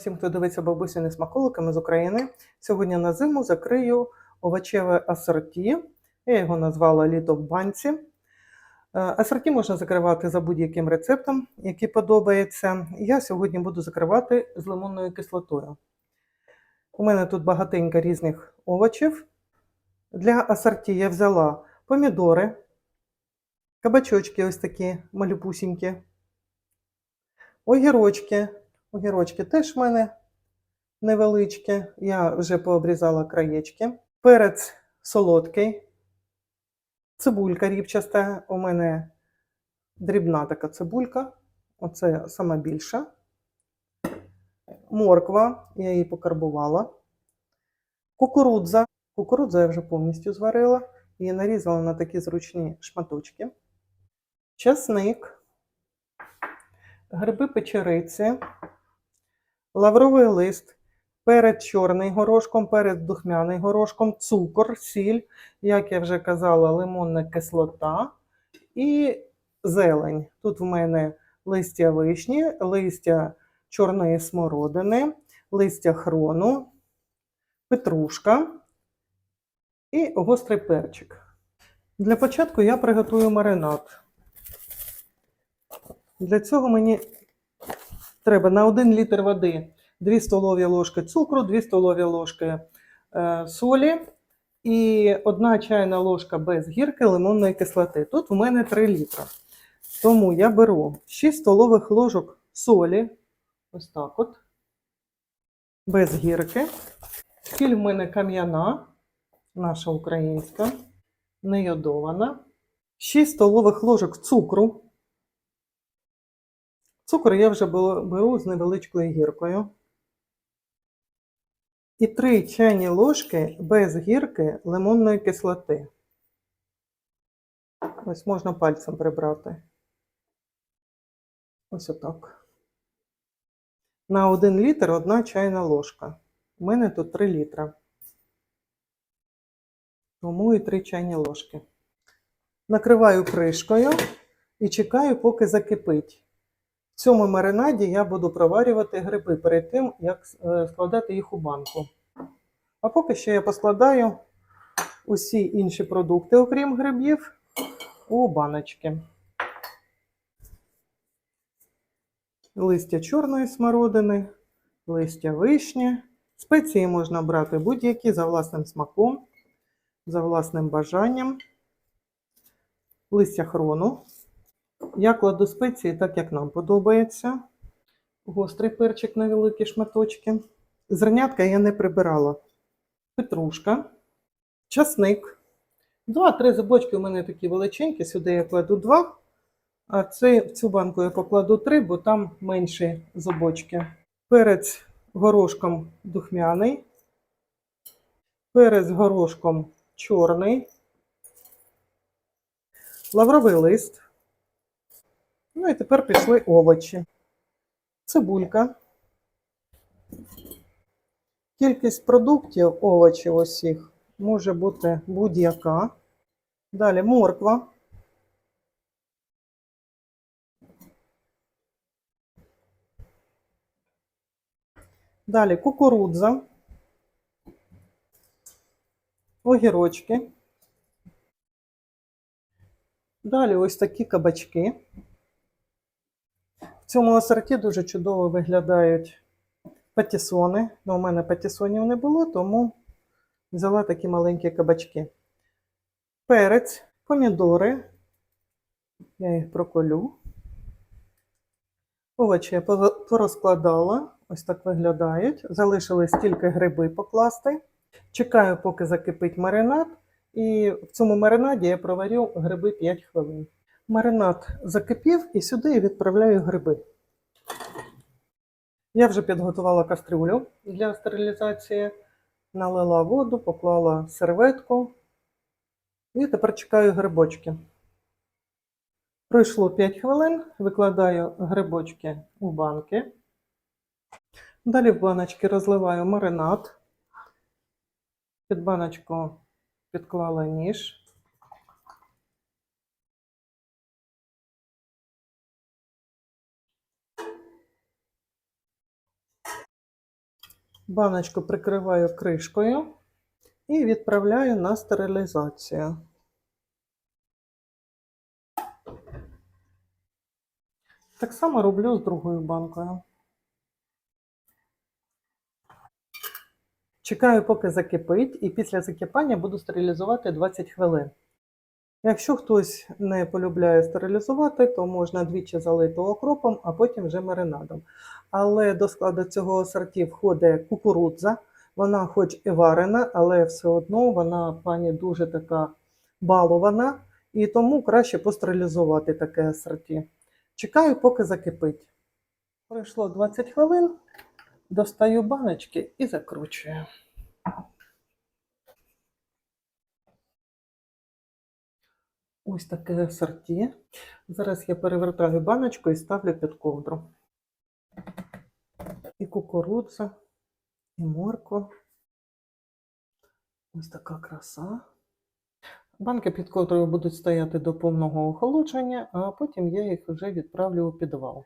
всім, хто дивиться бабусіни смаколиками з України. Сьогодні на зиму закрию овочеве асорті. Я його назвала літо в банці. Е, Асорті можна закривати за будь-яким рецептом, який подобається. Я сьогодні буду закривати з лимонною кислотою. У мене тут багатенько різних овочів. Для асорті я взяла помідори, кабачочки ось такі малюпусінькі, огірочки. Огірочки теж в мене невеличкі. Я вже пообрізала краєчки. Перець солодкий, цибулька ріпчаста. У мене дрібна така цибулька. Оце сама більша. Морква, я її покарбувала. Кукурудза. Кукурудзу я вже повністю зварила. Її нарізала на такі зручні шматочки. Часник, гриби печериці, лавровий лист, перед чорний горошком, перед духмяний горошком, цукор, сіль, як я вже казала, лимонна кислота і зелень. Тут в мене листя вишні, листя чорної смородини, листя хрону, петрушка і гострий перчик. Для початку я приготую маринад. Для цього мені треба на 1 літр води 2 столові ложки цукру, 2 столові ложки е, солі і 1 чайна ложка без гірки лимонної кислоти. Тут в мене 3 літра. Тому я беру 6 столових ложок солі, ось так от, без гірки. Сіль в мене кам'яна, наша українська, не йодована. 6 столових ложок цукру. Цукор я вже беру з невеличкою гіркою. І 3 чайні ложки без гірки лимонної кислоти. Ось можна пальцем прибрати. Ось отак. На 1 літр 1 чайна ложка. У мене тут 3 літра. Тому і 3 чайні ложки. Накриваю кришкою і чекаю, поки закипить. Цьому маринаді я буду проварювати гриби перед тим, як е, складати їх у банку. А поки що я поскладаю усі інші продукти, окрім грибів, у баночки. Листя чорної смородини, листя вишні. Спеції можна брати будь-які за власним смаком, за власним бажанням. Листя хрону. Я кладу спеції так, як нам подобається. Гострий перчик на великі шматочки. Зернятка я не прибирала. Петрушка, часник. Два-три зубочки у мене такі величенькі. Сюди я кладу два. А це, в цю банку я покладу три, бо там менші зубочки. Перець горошком духмяний. Перець горошком чорний. Лавровий лист. Ну і тепер пішли овочі. Цибулька. Кількість продуктів овочів усіх може бути будь-яка. Далі морква. Далі кукурудза. Огірочки. Далі ось такі кабачки. Цьому асорті дуже чудово виглядають патісони. Ну, у мене патісонів не було, тому взяла такі маленькі кабачки. Перець, помідори. Я їх проколю. Овочі я порозкладала. Ось так виглядають. Залишились тільки гриби покласти. Чекаю, поки закипить маринад. І в цьому маринаді я проварю гриби 5 хвилин. Маринад закипів і сюди я відправляю гриби. Я вже підготувала кастрюлю для стерилізації, налила воду, поклала серветку і тепер чекаю грибочки. Пройшло 5 хвилин, викладаю грибочки у банки. Далі в баночки розливаю маринад. Під баночку підклала ніж. Баночку прикриваю кришкою і відправляю на стерилізацію. Так само роблю з другою банкою. Чекаю, поки закипить, і після закипання буду стерилізувати 20 хвилин. Якщо хтось не полюбляє стерилізувати, то можна двічі залити окропом, а потім вже маринадом. Але до складу цього асорті входить кукурудза. Вона хоч і варена, але все одно вона пані дуже така балована, і тому краще постерилізувати таке асорті. Чекаю, поки закипить. Пройшло 20 хвилин, достаю баночки і закручую. Ось таке сорті. Зараз я перевертаю баночку і ставлю під ковдру. І кукурудза, і морква. Ось така краса. Банки під ковдрою будуть стояти до повного охолодження, а потім я їх вже відправлю у підвал.